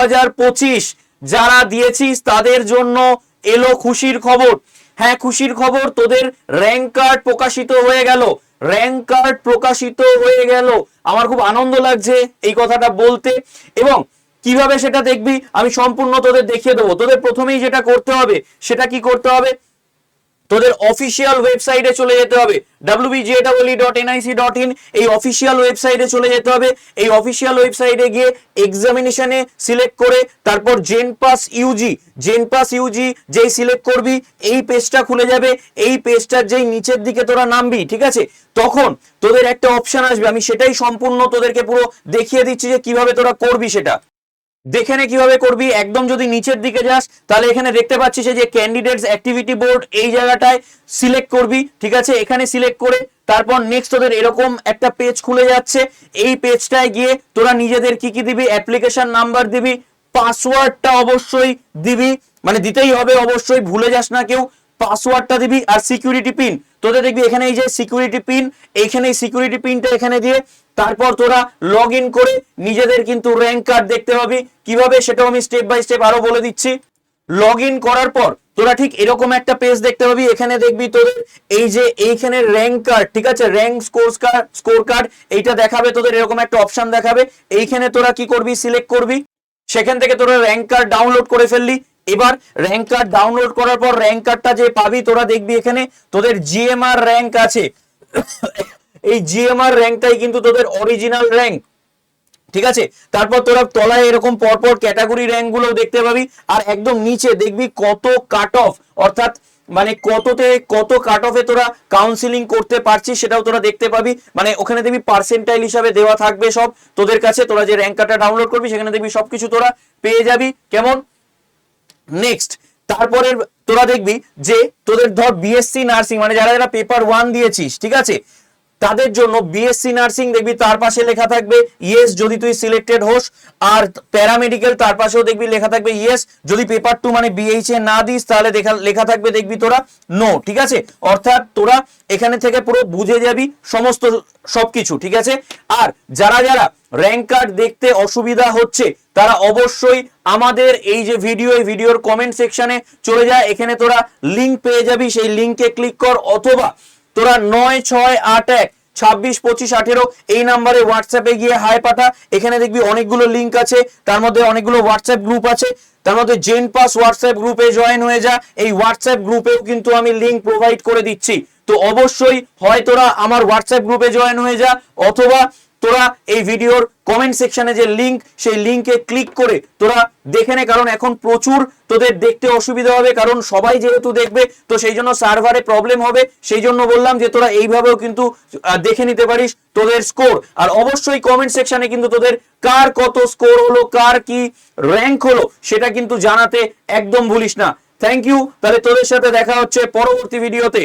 হাজার পঁচিশ যারা দিয়েছিস তাদের জন্য এলো খুশির খবর। হ্যাঁ খুশির খবর, তোদের র্যাঙ্ক কার্ড প্রকাশিত হয়ে গেল। র্যাঙ্ক কার্ড প্রকাশিত হয়ে গেল। আমার খুব আনন্দ লাগছে এই কথাটা বলতে। এবং কীভাবে সেটা দেখবি, আমি সম্পূর্ণ তোদের দেখিয়ে দেবো। তোদের প্রথমেই যেটা করতে হবে, সেটা কি করতে হবে? তোদের অফিসিয়াল ওয়েবসাইটে চলে যেতে হবে। Wbjdouble.nic.in এই অফিসিয়াল ওয়েবসাইটে চলে যেতে হবে। এই অফিসিয়াল ওয়েবসাইটে গিয়ে এক্সামিনেশনে সিলেক্ট করে তারপর gen pass UG gen pass UG যেই সিলেক্ট করবি, এই পেজটা খুলে যাবে। এই পেজটার যেই নিচের দিকে তোরা নামবি, ঠিক আছে? তখন তোদের একটা অপশন আসবে। আমি সেটাই সম্পূর্ণ তোদেরকে পুরো দেখিয়ে দিচ্ছি যে কীভাবে তোরা করবি সেটা। দেখে নে কীভাবে করবি। একদম যদি নিচের দিকে যাস, তাহলে এখানে দেখতে পাচ্ছিস যে ক্যান্ডিডেটস অ্যাক্টিভিটি বোর্ড এই জায়গাটায় সিলেক্ট করবি, ঠিক আছে? এখানে সিলেক্ট করে তারপর নেক্সট তোদের এরকম একটা পেজ খুলে যাচ্ছে। এই পেজটায় গিয়ে তোরা নিজেদের কি কি দিবি? অ্যাপ্লিকেশন নাম্বার দিবি পাসওয়ার্ডটা অবশ্যই দিবি। মানে দিতেই হবে অবশ্যই, ভুলে যাস না কেউ। পাসওয়ার্ডটা দিবি আর সিকিউরিটি পিন তোদের দেখবি এখানে এই যে সিকিউরিটি পিন এইখানে এই সিকিউরিটি পিনটা এখানে দিয়ে তারপর তোরা লগ করে নিজেদের কিন্তু র্যাঙ্ক কার্ড দেখতে পাবি। কীভাবে? সেটাও আমি স্টেপ বাই স্টেপ আরও বলে দিচ্ছি। লগ করার পর তোরা ঠিক এরকম একটা পেজ দেখতে পাবি। এখানে দেখবি তোদের এই যে এইখানে র্যাঙ্ক কার্ড ঠিক আছে? Rank score card score card এইটা দেখাবে তোদের, এরকম একটা অপশন দেখাবে। এইখানে তোরা কি করবি? সিলেক্ট করবি। সেখান থেকে তোরা র্যাঙ্ক কার্ড ডাউনলোড করে ফেললি। এবার র্যাঙ্ক কার্ড ডাউনলোড করার পর র্যাঙ্ক কার্ডটা যে পাবি, তোরা দেখবি এখানে তোদের জিএমআর র্যাঙ্ক আছে। এই জিএমআর র্যাঙ্কটাই কিন্তু তোদের অরিজিনাল র্যাঙ্ক ঠিক আছে? তারপর তোরা তলায় এরকম পরপর ক্যাটাগরি র্যাঙ্কগুলো দেখতে পাবি। আর একদম নিচে দেখবি কত কাট অফ অর্থাৎ মানে কততে, কত কাট অফে তোরা কাউন্সিলিং করতে পারছিস সেটাও তোরা দেখতে পাবি। মানে ওখানে দেখবি পার্সেন্টাইল হিসাবে দেওয়া থাকবে সব। তোদের কাছে তোরা যে র্যাঙ্ক কার্ডটা ডাউনলোড করবি, সেখানে দেখবি সবকিছু তোরা পেয়ে যাবি। কেমন? নেক্সট তারপরে তোরা দেখবি যে তোদের ধর বিএসসি নার্সিং মানে যারা যারা পেপার ওয়ান দিয়েছিস, ঠিক আছে? তাদের জন্য বিএসসি নার্সিং দেখবি তার পাশে লেখা থাকবে ইয়েস যদি তুই সিলেক্টেড হোস। আর প্যারামেডিক্যাল তার পাশেও দেখবি লেখা থাকবে ইয়েস যদি পেপার টু মানে বিএইচ এ না দিস, তাহলে লেখা থাকবে দেখবি তোরা নো ঠিক আছে? অর্থাৎ তোরা এখানে থেকে পুরো বুঝে যাবি সমস্ত সবকিছু, ঠিক আছে? আর যারা যারা র্যাঙ্ক কার্ড দেখতে অসুবিধা হচ্ছে। তারা অবশ্যই আমাদের এই যে ভিডিও এই ভিডিওর কমেন্ট সেকশনে চলে যায়। এখানে তোরা লিংক পেয়ে যাবি। সেই লিঙ্কে ক্লিক কর অথবা তোরা নয়, ছয়, আট, এক, ছাব্বিশ, পঁচিশ, আঠেরো এই নাম্বারে হোয়াটসঅ্যাপে গিয়ে হাই পাঠা। এখানে দেখবি অনেকগুলো লিংক আছে। তার মধ্যে অনেকগুলো হোয়াটসঅ্যাপ গ্রুপ আছে। তার মধ্যে জেন পাস হোয়াটসঅ্যাপ গ্রুপে জয়েন হয়ে যা। এই হোয়াটসঅ্যাপ গ্রুপেও কিন্তু আমি লিংক প্রোভাইড করে দিচ্ছি। তো অবশ্যই হয় তোরা আমার হোয়াটসঅ্যাপ গ্রুপে জয়েন হয়ে যা। অথবা তোরা এই ভিডিওর কমেন্ট সেকশনে যে লিংক সেই লিংকে ক্লিক করে তোরা দেখে নে, কারণ এখন প্রচুর তোদের দেখতে অসুবিধা হবে, কারণ সবাই যেহেতু দেখবে, তো সেই জন্য সার্ভারে প্রবলেম হবে। সেই জন্য বললাম যে তোরা এইভাবেও কিন্তু দেখে নিতে পারিস তোদের স্কোর আর অবশ্যই কমেন্ট সেকশনে কিন্তু তোদের কার কত স্কোর হলো, কার কি র্যাঙ্ক হলো, সেটা কিন্তু জানাতে একদম ভুলিস না। থ্যাংক ইউ তাহলে তোদের সাথে দেখা হচ্ছে পরবর্তী ভিডিওতে